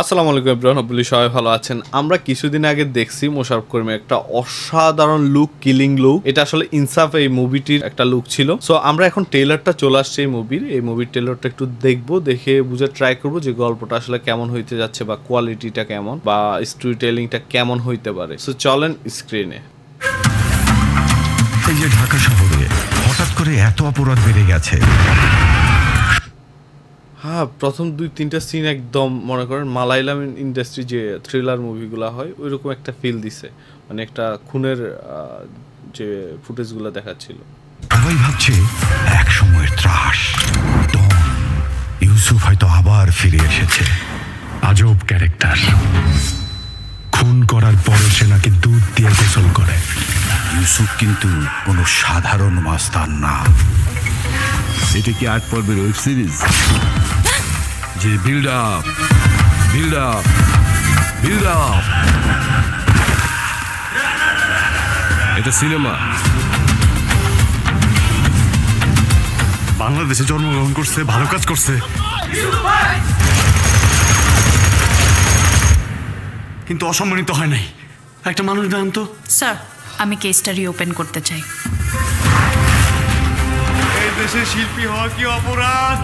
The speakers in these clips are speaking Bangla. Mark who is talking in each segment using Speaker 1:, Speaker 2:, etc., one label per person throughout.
Speaker 1: আসসালামু আলাইকুম ইব্রাহিম বলি সবাই ভালো আছেন। আমরা কিছুদিন আগে দেখছি মোশারফ করিমের একটা অসাধারণ লুক কিলিং লুক এটা আসলে ইনসাফ এই মুভিটির একটা লুক ছিল। সো আমরা এখন ট্রেলারটা চলে আসছে এই মুভির এই মুভির ট্রেলারটা একটু দেখব, দেখে বুঝে ট্রাই করব যে গল্পটা আসলে কেমন হইতে যাচ্ছে বা কোয়ালিটিটা কেমন বা স্টোরি টেলিংটা কেমন হইতে পারে। সো চলেন স্ক্রিনে
Speaker 2: এই যে ঢাকা শহরে হঠাৎ করে এত অপরাধ বেড়ে গেছে।
Speaker 1: হ্যাঁ প্রথম দুই তিনটা সিন একদম মনে করেন মালাইলাম ইন্ডাস্ট্রি যে থ্রিলার মুভিগুলো হয় ওইরকম একটা ফিল দিছে। মানে একটা খুনের যে ফুটেজগুলো দেখাচ্ছিল।
Speaker 2: সবাই ভাবছে এক সময়ের ত্রাস। ইউসুফ হয়তো আবার ফিরে এসেছে। আজব ক্যারেক্টার। খুন করার পরে সে নাকি দুধ দিয়ে গোসল করে।
Speaker 3: ইউসুফ কিন্তু কোনো সাধারণ মাস্তান না। এটা কি আট পর্বের ওয়েব সিরিজ? যে build up build up build up এটা সিনেমা
Speaker 4: বাংলাদেশে জন্মগ্রহণ করছে ভালো কাজ করছে। কিন্তু অসম্মানিত হয় নাই। একটা মানুষ দেন তো?
Speaker 5: স্যার আমি কেসটা রিওপেন করতে চাই।
Speaker 4: এই দেশে শিল্পী হওয়া কি অপরাধ?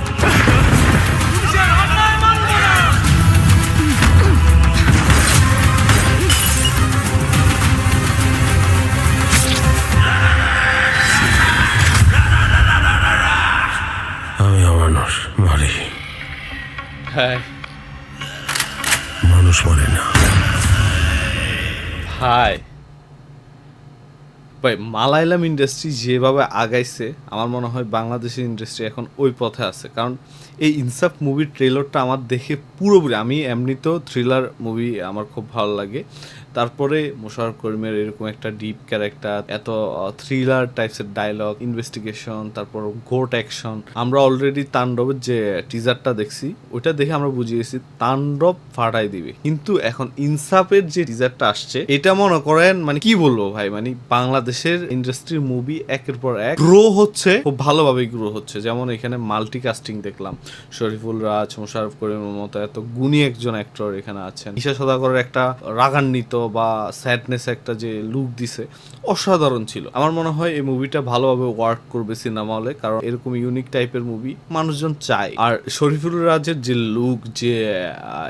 Speaker 2: আমি অমানুষ মারি
Speaker 1: হ্যাঁ।
Speaker 2: মানুষ মরে না।
Speaker 1: হাই ভাই মালায়ালাম ইন্ডাস্ট্রি যেভাবে আগাইছে, আমার মনে হয় বাংলাদেশের ইন্ডাস্ট্রি এখন ওই পথে আছে। কারণ এই ইনসাফ মুভির ট্রেলারটা আমার দেখে পুরোপুরি, আমি এমনিতেও থ্রিলার মুভি আমার খুব ভালো লাগে। তারপরে মোশারফ করিমের এরকম একটা ডিপ ক্যারেক্টার এত থ্রিলার টাইপসের ডায়লগ ইনভেস্টিগেশন তারপর গোট অ্যাকশন আমরা অলরেডি তাণ্ডবের যে টিজারটা দেখছি, ওইটা দেখে আমরা বুঝে গেছি তাণ্ডব ফাটাই দিবে। কিন্তু এখন ইনসাফের যে টিজারটা আসছে, এটা মনে করেন মানে কি বলব ভাই মানে বাংলাদেশের ইন্ডাস্ট্রির মুভি একের পর এক গ্রো হচ্ছে, খুব ভালোভাবে গ্রো হচ্ছে। যেমন এখানে মাল্টি কাস্টিং দেখলাম, শরীফুল রাজ মোশারফ করিমের মতো এত গুণী একজন অ্যাক্টর এখানে আছেন। ঈশা সদাগরের একটা রাগান্বিত বা স্যাডনেস একটা যে লুক দিছে, অসাধারণ ছিল। আমার মনে হয় এই মুভিটা ভালোভাবে ওয়ার্ক করবে সিনেমা হলে কারণ এরকম ইউনিক টাইপের মুভি মানুষজন চায়। আর শরীফুল রাজের যে লুক যে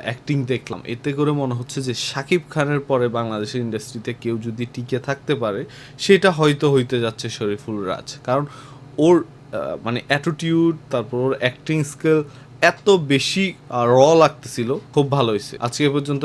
Speaker 1: অ্যাক্টিং দেখলাম, এতে করে মনে হচ্ছে যে শাকিব খানের পরে বাংলাদেশের ইন্ডাস্ট্রিতে কেউ যদি টিকে থাকতে পারে, সেটা হয়তো হইতে যাচ্ছে শরীফুল রাজ। কারণ ওর মানে অ্যাটিটিউড তারপর ওর অ্যাক্টিং স্কিল এত বেশি র লাগতেছিল, খুব ভালো হয়েছে আজকে পর্যন্ত